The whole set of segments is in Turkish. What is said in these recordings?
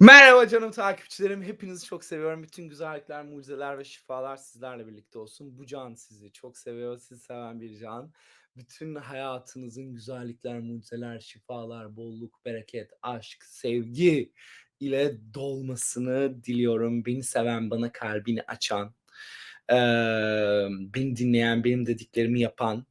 Merhaba canım takipçilerim. Hepinizi çok seviyorum. Bütün güzellikler, mucizeler ve şifalar sizlerle birlikte olsun. Bu can sizi çok seviyor. Sizi seven bir can. Bütün hayatınızın güzellikler, mucizeler, şifalar, bolluk, bereket, aşk, sevgi ile dolmasını diliyorum. Beni seven, bana kalbini açan, beni dinleyen, benim dediklerimi yapan,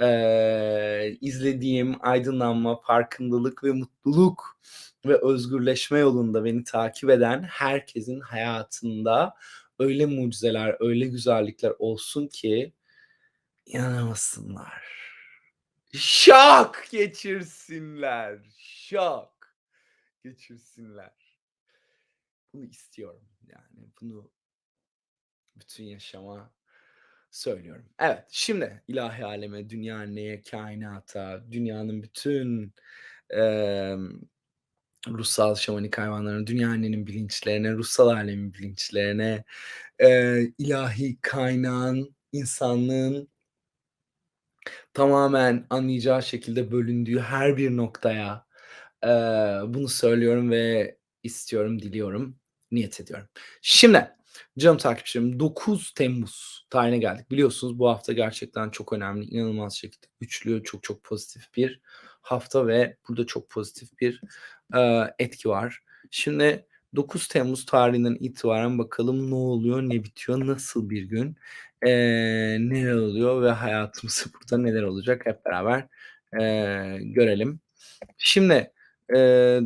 eee, izlediğim aydınlanma, farkındalık ve mutluluk ve özgürleşme yolunda beni takip eden herkesin hayatında öyle mucizeler, öyle güzellikler olsun ki inanamasınlar. Şok geçirsinler. Şok geçirsinler. Bunu istiyorum yani. Bunu bütün yaşama söylüyorum. Evet, şimdi ilahi aleme, dünya anneye, kainata, dünyanın bütün emm, ruhsal şamanik hayvanların, dünya annenin bilinçlerine, ruhsal alemin bilinçlerine, eee, ilahi kaynağın, insanlığın tamamen anlayacağı şekilde bölündüğü her bir noktaya, eee, bunu söylüyorum ve istiyorum, diliyorum, niyet ediyorum. Şimdi canım takipçilerim 9 Temmuz tarihine geldik. Biliyorsunuz bu hafta gerçekten çok önemli, inanılmaz şekilde güçlü, çok çok pozitif bir hafta ve burada çok pozitif bir, eee, etki var. Şimdi 9 Temmuz tarihinden itibaren bakalım ne oluyor, ne bitiyor, nasıl bir gün, eee, neler oluyor ve hayatımızda burada neler olacak hep beraber, eee, görelim. Şimdi, eee,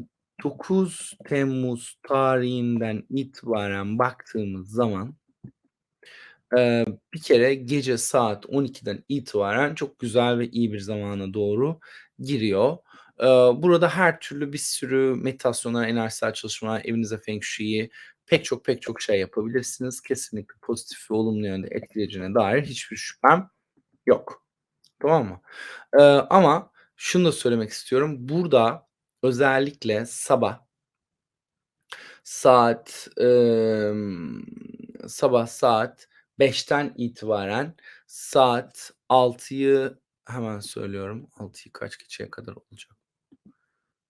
9 Temmuz tarihinden itibaren baktığımız zaman eee, bir kere gece saat 12'den itibaren çok güzel ve iyi bir zamana doğru giriyor. Eee, burada her türlü bir sürü meditasyonlar, enerjisel çalışmalar, evinize Feng Shui'yi pek çok pek çok şey yapabilirsiniz. Kesinlikle pozitif ve olumlu yönde etkileyeceğine dair hiçbir şüphem yok. Tamam mı? Eee, ama şunu da söylemek istiyorum. Burada özellikle sabah saat, emm, sabah saat 5'ten itibaren saat 6'yı hemen söylüyorum. 6'yı kaç geçeye kadar olacak?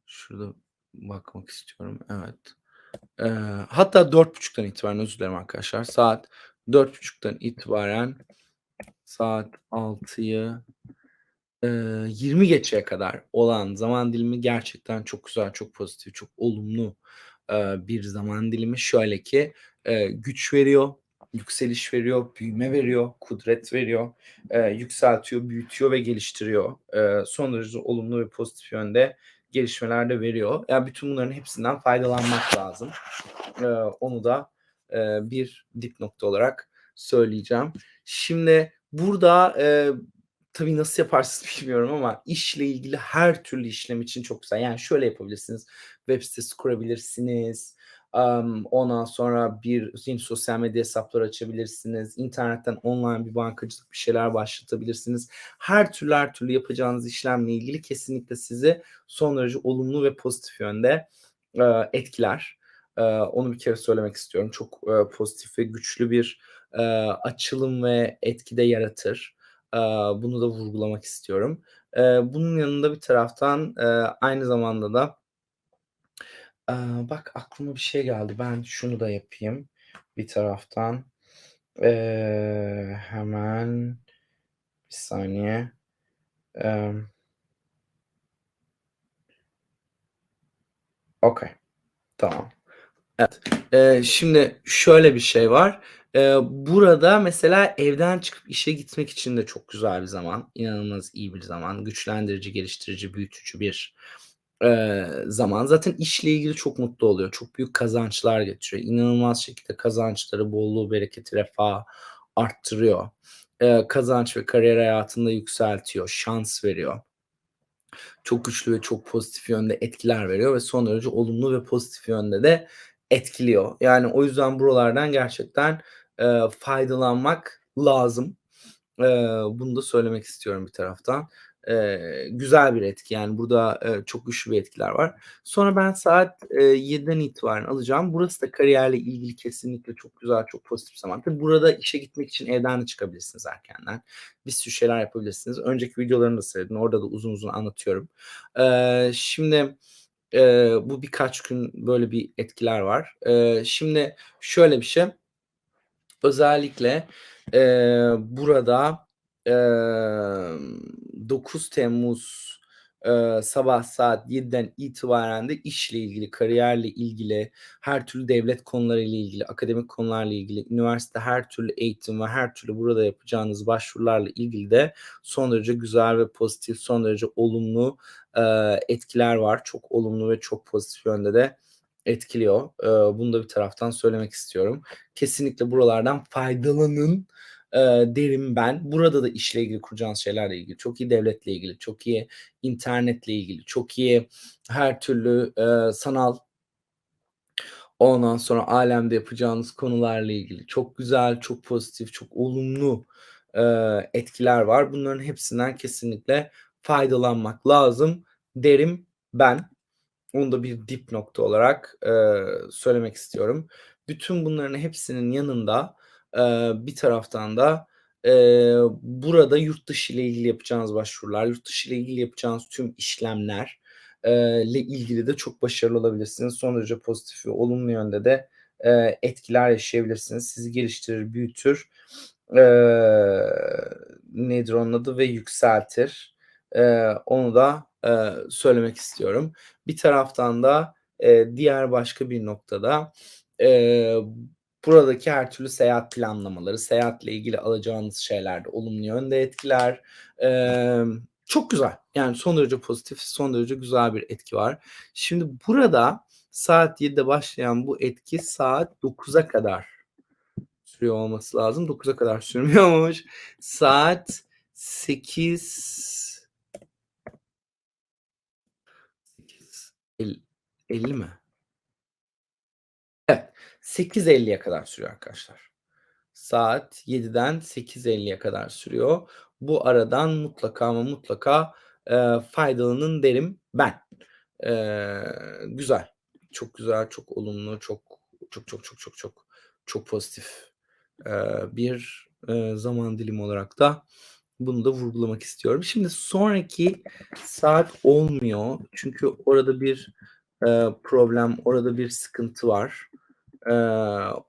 Şurada bakmak istiyorum. Evet. Eee, hatta 4.30'dan itibaren özür dilerim arkadaşlar. Saat 4.30'dan itibaren saat 6'yı eee, 20 geçeye kadar olan zaman dilimi gerçekten çok güzel, çok pozitif, çok olumlu, bir zaman dilimi. Şöyle ki, güç veriyor, yükseliş veriyor, büyüme veriyor, kudret veriyor, yükseltiyor, büyütüyor ve geliştiriyor. Eee, son derece olumlu ve pozitif yönde gelişmeler de veriyor. Yani bütün bunların hepsinden faydalanmak lazım. Onu da, bir dipnokta olarak söyleyeceğim. Şimdi burada, tabii nasıl yaparsınız bilmiyorum ama işle ilgili her türlü işlem için çok güzel. Yani şöyle yapabilirsiniz, web sitesi kurabilirsiniz, emm, ondan sonra bir yeni sosyal medya hesapları açabilirsiniz, internetten online bir bankacılık bir şeyler başlatabilirsiniz. Her türlü her türlü yapacağınız işlemle ilgili kesinlikle sizi son derece olumlu ve pozitif yönde, eee, etkiler. Eee, onu bir kere söylemek istiyorum. Çok, eee, pozitif ve güçlü bir, eee, açılım ve etki de yaratır. Bunu da vurgulamak istiyorum. Bunun yanında bir taraftan, aynı zamanda da bak aklıma bir şey geldi. Ben şunu da yapayım bir taraftan. Hemen bir saniye. Okay, tamam. Evet. Eee, şimdi şöyle bir şey var. Burada mesela evden çıkıp işe gitmek için de çok güzel bir zaman. İnanılmaz iyi bir zaman. Güçlendirici, geliştirici, büyütücü bir, eee, zaman. Zaten işle ilgili çok mutlu oluyor. Çok büyük kazançlar getiriyor. İnanılmaz şekilde kazançları, bolluğu, bereketi, refahı arttırıyor. Eee, kazanç ve kariyer hayatında yükseltiyor, şans veriyor. Çok güçlü ve çok pozitif yönde etkiler veriyor ve son derece olumlu ve pozitif yönde de etkiliyor. Yani o yüzden buralardan gerçekten, eee, faydalanmak lazım. Eee, bunu da söylemek istiyorum bir taraftan. Eee, güzel bir etki yani burada, eee, çok güçlü bir etkiler var. Sonra ben saat, eee, 7'den itibaren alacağım. Burası da kariyerle ilgili kesinlikle çok güzel, çok pozitif zaman. Tabii burada işe gitmek için evden de çıkabilirsiniz erkenden. Bir sürü şeyler yapabilirsiniz. Önceki videolarımı da seyredin. Orada da uzun uzun anlatıyorum. Eee, şimdi, Eee, bu birkaç gün böyle bir etkiler var. Eee, şimdi şöyle bir şey özellikle, eee, burada, emm, 9 Temmuz, eee, sabah saat 7'den itibaren de işle ilgili, kariyerle ilgili, her türlü devlet konularıyla ilgili, akademik konularla ilgili, üniversite her türlü eğitim ve her türlü burada yapacağınız başvurularla ilgili de son derece güzel ve pozitif, son derece olumlu, eee, etkiler var. Çok olumlu ve çok pozitif yönde de etkiliyor. Eee, bunu da bir taraftan söylemek istiyorum. Kesinlikle buralardan faydalanın, eee, derim ben. Burada da işle ilgili kuracağınız şeylerle ilgili, çok iyi devletle ilgili, çok iyi internetle ilgili, çok iyi her türlü, eee, sanal ondan sonra alemde yapacağınız konularla ilgili çok güzel, çok pozitif, çok olumlu, eee, etkiler var. Bunların hepsinden kesinlikle faydalanmak lazım derim ben. Onu da bir dipnot olarak, eee, söylemek istiyorum. Bütün bunların hepsinin yanında, eee, bir taraftan da, eee, burada yurt dışı ile ilgili yapacağınız başvurular, yurt dışı ile ilgili yapacağınız tüm işlemler eee, le ilgili de çok başarılı olabilirsiniz. Son derece pozitif ve olumlu yönde de, eee, etkiler yaşayabilirsiniz. Sizi geliştirir, büyütür. Eee, nedir onun adı ve yükseltir. Eee, onu da, eee, söylemek istiyorum. Bir taraftan da, eee, diğer başka bir noktada, eee, buradaki her türlü seyahat planlamaları, seyahatle ilgili alacağınız şeyler de olumlu yönde etkiler. Emm, çok güzel, yani son derece pozitif, son derece güzel bir etki var. Şimdi burada saat 7'de başlayan bu etki saat 9'a kadar sürüyor olması lazım. 9'a kadar sürmüyormuş. Saat 8 8 el 50 mi? Evet, 8.50'ye kadar sürüyor arkadaşlar. Saat 7'den 8.50'ye kadar sürüyor. Bu aradan mutlaka ama mutlaka, eee, faydalanın derim ben. Eee, güzel, çok güzel, çok olumlu, çok, çok, çok, çok, çok, çok, çok pozitif, eee, bir, eee, zaman dilimi olarak da bunu da vurgulamak istiyorum. Şimdi sonraki saat olmuyor çünkü orada bir, eee, problem, orada bir sıkıntı var. Eee,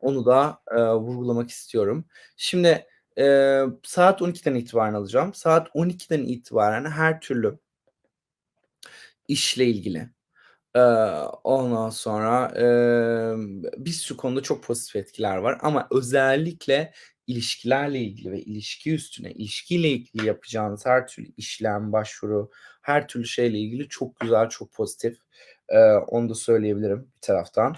onu da, eee, vurgulamak istiyorum. Şimdi, eee, saat 12'den itibaren alacağım. Saat 12'den itibaren her türlü işle ilgili, eee, ondan sonra, emm, bir sürü konuda çok pozitif etkiler var ama özellikle ilişkilerle ilgili ve ilişki üstüne, ilişkiyle ilgili yapacağınız her türlü işlem, başvuru, her türlü şeyle ilgili çok güzel, çok pozitif. Eee, onu da söyleyebilirim bir taraftan.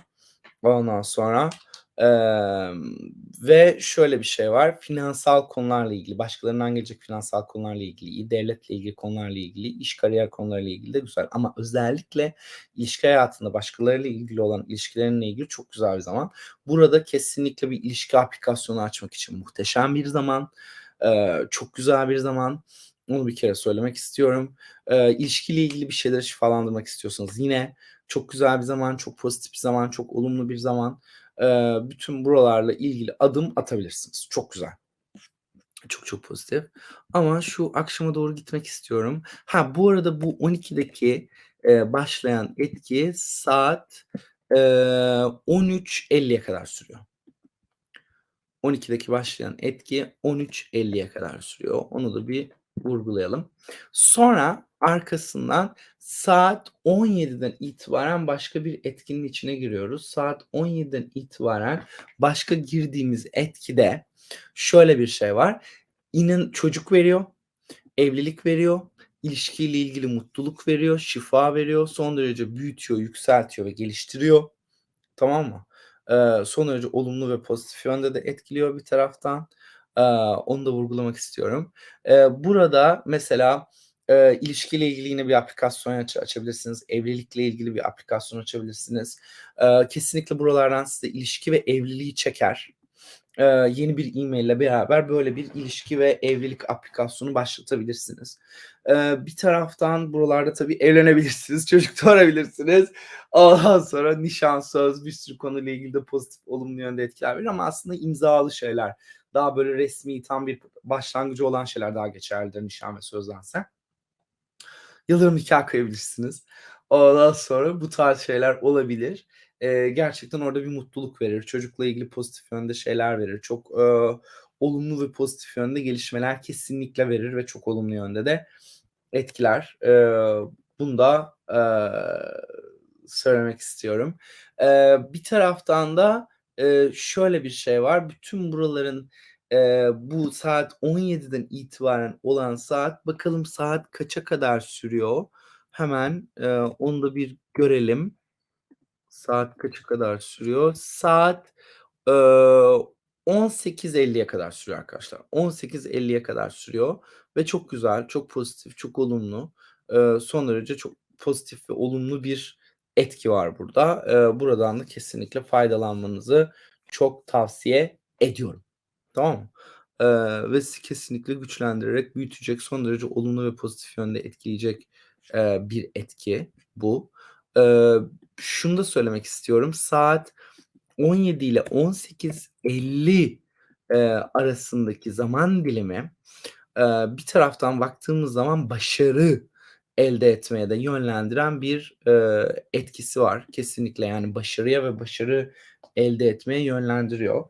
Ondan sonra, emm, ve şöyle bir şey var, finansal konularla ilgili, başkalarından gelecek finansal konularla ilgili, devletle ilgili konularla ilgili, iş kariyer konularıyla ilgili de güzel ama özellikle ilişki hayatında başkalarıyla ilgili olan ilişkilerinle ilgili çok güzel bir zaman. Burada kesinlikle bir ilişki aplikasyonu açmak için muhteşem bir zaman, eee, çok güzel bir zaman. Onu bir kere söylemek istiyorum. Eee, ilişkiyle ilgili bir şeyleri şifalandırmak istiyorsanız yine çok güzel bir zaman, çok pozitif bir zaman, çok olumlu bir zaman. Bütün buralarla ilgili adım atabilirsiniz. Çok güzel. Çok, çok pozitif ama şu akşama doğru gitmek istiyorum. Ha, bu arada bu 12'deki, eee, başlayan etki saat, eee, 13.50'ye kadar sürüyor. 12'deki başlayan etki 13.50'ye kadar sürüyor. Onu da bir vurgulayalım. Sonra arkasından saat 17'den itibaren başka bir etkinin içine giriyoruz. Saat 17'den itibaren başka girdiğimiz etkide şöyle bir şey var. İnan çocuk veriyor, evlilik veriyor, ilişkiyle ilgili mutluluk veriyor, şifa veriyor, son derece büyütüyor, yükseltiyor ve geliştiriyor. Tamam mı? Eee, son derece olumlu ve pozitif yönde de etkiliyor bir taraftan. Eee, onu da vurgulamak istiyorum. Eee, burada mesela, eee, ilişkiyle ilgili yine bir aplikasyon aç açabilirsiniz. Evlilikle ilgili bir aplikasyon açabilirsiniz. Eee, kesinlikle buralardan size ilişki ve evliliği çeker. Eee, yeni bir e-mail ile beraber böyle bir ilişki ve evlilik aplikasyonu başlatabilirsiniz. Eee, bir taraftan buralarda tabii evlenebilirsiniz, çocuk doğurabilirsiniz. Ondan sonra nişan, söz, bir sürü konuyla ilgili de pozitif, olumlu yönde etkiler ama aslında imzalı şeyler. Daha böyle resmî, tam bir başlangıcı olan şeyler daha geçerlidir nişan ve sözdense. Yıldırım nikâh kıyabilirsiniz. Ondan sonra bu tarz şeyler olabilir. Eee, gerçekten orada bir mutluluk verir. Çocukla ilgili pozitif yönde şeyler verir. Çok, eee, olumlu ve pozitif yönde gelişmeler kesinlikle verir ve çok olumlu yönde de etkiler. Eee, bunu da, eee, söylemek istiyorum. Eee, bir taraftan da, eee, şöyle bir şey var. Bütün buraların, eee, bu saat 17'den itibaren olan saat bakalım saat kaça kadar sürüyor? Hemen, eee, onu da bir görelim. Saat kaça kadar sürüyor? Saat, eee, 18.50'ye kadar sürüyor arkadaşlar. 18.50'ye kadar sürüyor ve çok güzel, çok pozitif, çok olumlu, eee, son derece çok pozitif ve olumlu bir etki var burada. Eee, buradan da kesinlikle faydalanmanızı çok tavsiye ediyorum. Tamam? Eee, ve sizi kesinlikle güçlendirerek büyütecek, son derece olumlu ve pozitif yönde etkileyecek, eee, bir etki bu. Eee, şunu da söylemek istiyorum. Saat 17 ile 18.50, eee, arasındaki zaman dilimi, eee, bir taraftan baktığımız zaman başarı elde etmeye de yönlendiren bir, eee, etkisi var. Kesinlikle, yani, başarıya ve başarı elde etmeye yönlendiriyor.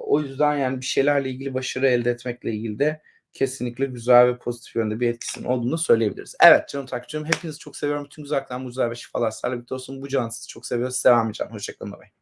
O yüzden, yani, bir şeylerle ilgili başarı elde etmekle ilgili de kesinlikle güzel ve pozitif yönde bir etkisinin olduğunu söyleyebiliriz. Evet, canım takipçilerim, hepinizi çok seviyorum. Bütün güzellikler, mucizeler ve şifalar sizlerle birlikte olsun. Bu Can sizi çok seviyor. Sizi devam edeceğim. Hoşça kalın. Baybay.